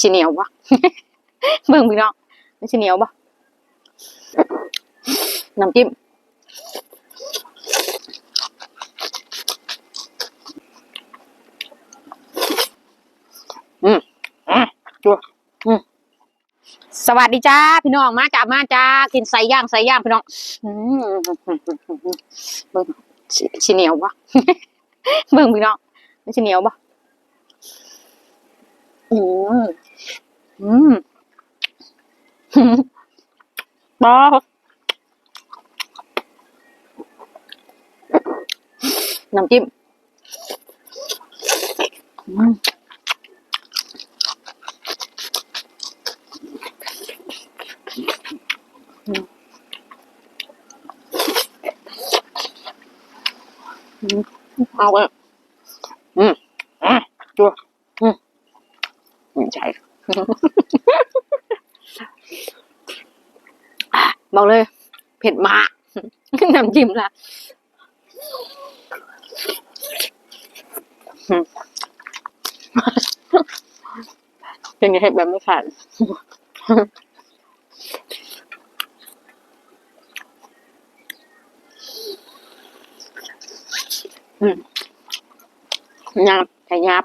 ชิเหนียวปะเบิ่งพี่น้องมันชิเหนียวปะน้ำจิ้มอืมอะจัวอืมสวัสดีจ้าพี่น้องมาจ้ามาจ้ากินไส้ย่างไส้ย่างพี่น้องอืมเบิ่งชิชิเหนียวปะเบิ่งพี่น้องมันชิเหนียวปะ อืมอืมบอน้ำจิ้มอืมอืมอืมเอาไปอืมอะจัวอืม ใช่อะบอกเลย เผ็ดมากน้ำจิ้มละอืมเป็นไงให้แบบไม่ขาดอืมยับแต่ยับ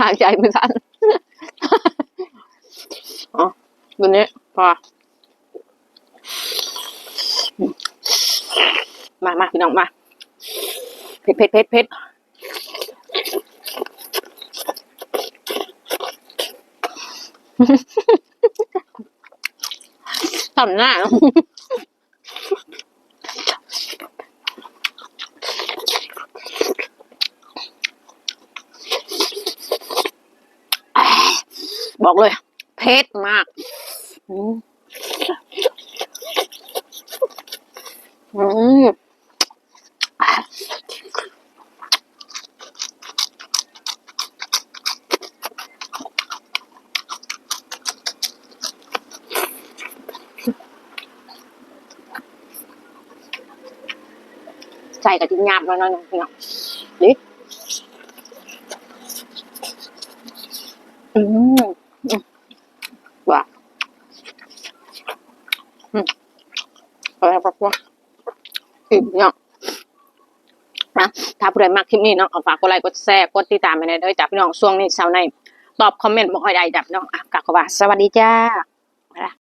หายใจไม่ทันอ๋อตัวนี้พอมามาพี่น้องมา เผ็ดเผ็ดเผ็ดเผ็ด ทำหน้า บอกเลย เผ็ดมาก อืม ใส่กะทิหยาบน่อยๆนะพี่น้องดิอืมอืมว้าอืมอะไรปะวะอีกเนี่ยนะถ้าผู้ใดมากคลิปนี้เนาะขอฝากกดไลค์กดแชร์กดติดตามไปในด้อจ้าพี่น้องช่วงนี้ช้าในตอบคอมเมนต์บ่ค่อยได้จ้ะพี่น้องอะกลับข้ามาสวัสดีจ้า